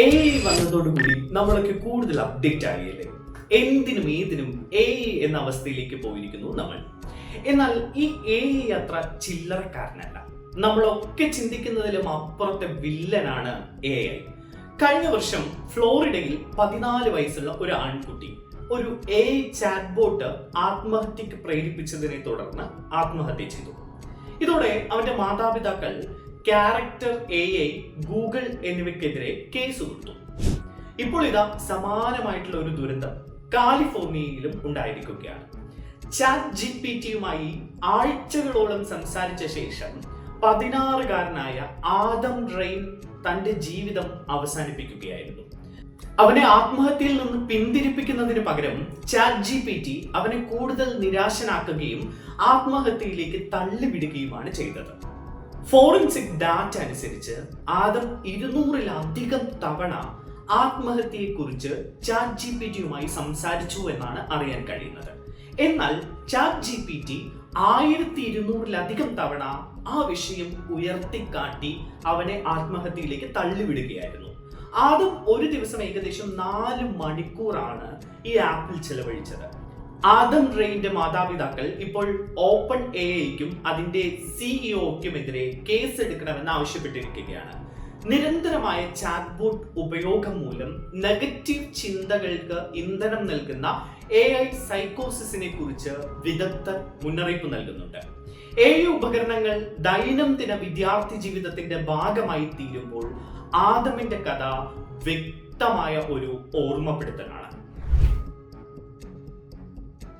A വന്നതോടുകൂടി നമ്മളൊക്കെ കൂടുതൽ അപ്ഡേറ്റ് ആയില്ലേ? എന്തിനും ഏതിനും എ എന്ന അവസ്ഥയിലേക്ക് പോയിരിക്കുന്നു നമ്മൾ. എന്നാൽ ഈ എ അത്ര ചില്ലറക്കാരനല്ല. നമ്മളൊക്കെ ചിന്തിക്കുന്നതിലും അപ്പുറത്തെ വില്ലനാണ് എ ഐ കഴിഞ്ഞ വർഷം ഫ്ലോറിഡയിൽ പതിനാല് വയസ്സുള്ള ഒരു ആൺകുട്ടി ഒരു എ ചാറ്റ് ബോട്ട് ആത്മഹത്യക്ക് പ്രേരിപ്പിച്ചതിനെ തുടർന്ന് ആത്മഹത്യ ചെയ്തു. ഇതോടെ അവന്റെ മാതാപിതാക്കൾ ക്യാരക്ടർ എ ഐ ഗൂഗിൾ എന്നിവയ്ക്കെതിരെ കേസ് കൊടുത്തു. ഇപ്പോൾ ഇതാ സമാനമായിട്ടുള്ള ഒരു ദുരന്തം കാലിഫോർണിയയിലും ഉണ്ടായിരിക്കുകയാണ്. ചാറ്റ് ജി പി ടിയുമായി ആഴ്ചകളോളം സംസാരിച്ച ശേഷം പതിനാറുകാരനായ ആദം റെയിൻ തന്റെ ജീവിതം അവസാനിപ്പിക്കുകയായിരുന്നു. അവനെ ആത്മഹത്യയിൽ നിന്ന് പിന്തിരിപ്പിക്കുന്നതിന് പകരം ചാറ്റ് ജി പി ടി അവനെ കൂടുതൽ നിരാശനാക്കുകയും ആത്മഹത്യയിലേക്ക് തള്ളിവിടുകയുമാണ് ചെയ്തത്. ഫോറൻസിക് ഡാറ്റ അനുസരിച്ച് ആദം ഇരുന്നൂറിലധികം തവണ ആത്മഹത്യയെക്കുറിച്ച് ചാറ്റ് ജി പി ടിയുമായി സംസാരിച്ചു എന്നാണ് അറിയാൻ കഴിയുന്നത്. എന്നാൽ ചാറ്റ് ജി പി ടി ആയിരത്തി ഇരുന്നൂറിലധികം തവണ ആ വിഷയം ഉയർത്തിക്കാട്ടി അവനെ ആത്മഹത്യയിലേക്ക് തള്ളിവിടുകയായിരുന്നു. ആദ്യം ഒരു ദിവസം ഏകദേശം നാല് മണിക്കൂറാണ് ഈ ആപ്പിൽ ചെലവഴിച്ചത്. ആദം റെയിന്റെ മാതാപിതാക്കൾ ഇപ്പോൾ ഓപ്പൺ എ ഐക്കും അതിന്റെ സിഇഒക്കുമെതിരെ കേസ് എടുക്കണമെന്ന് ആവശ്യപ്പെട്ടിരിക്കുകയാണ്. നിരന്തരമായ ചാറ്റ് ബോട്ട് ഉപയോഗം മൂലം നെഗറ്റീവ് ചിന്തകൾക്ക് ഇന്ധനം നൽകുന്ന എ ഐ സൈക്കോസിസിനെ കുറിച്ച് വിദഗ്ധർ മുന്നറിയിപ്പ് നൽകുന്നുണ്ട്. എ ഐ ഉപകരണങ്ങൾ ദൈനംദിന വിദ്യാർത്ഥി ജീവിതത്തിന്റെ ഭാഗമായി തീരുമ്പോൾ ആദമിന്റെ കഥ വ്യക്തമായ ഒരു ഓർമ്മപ്പെടുത്തലാണ്.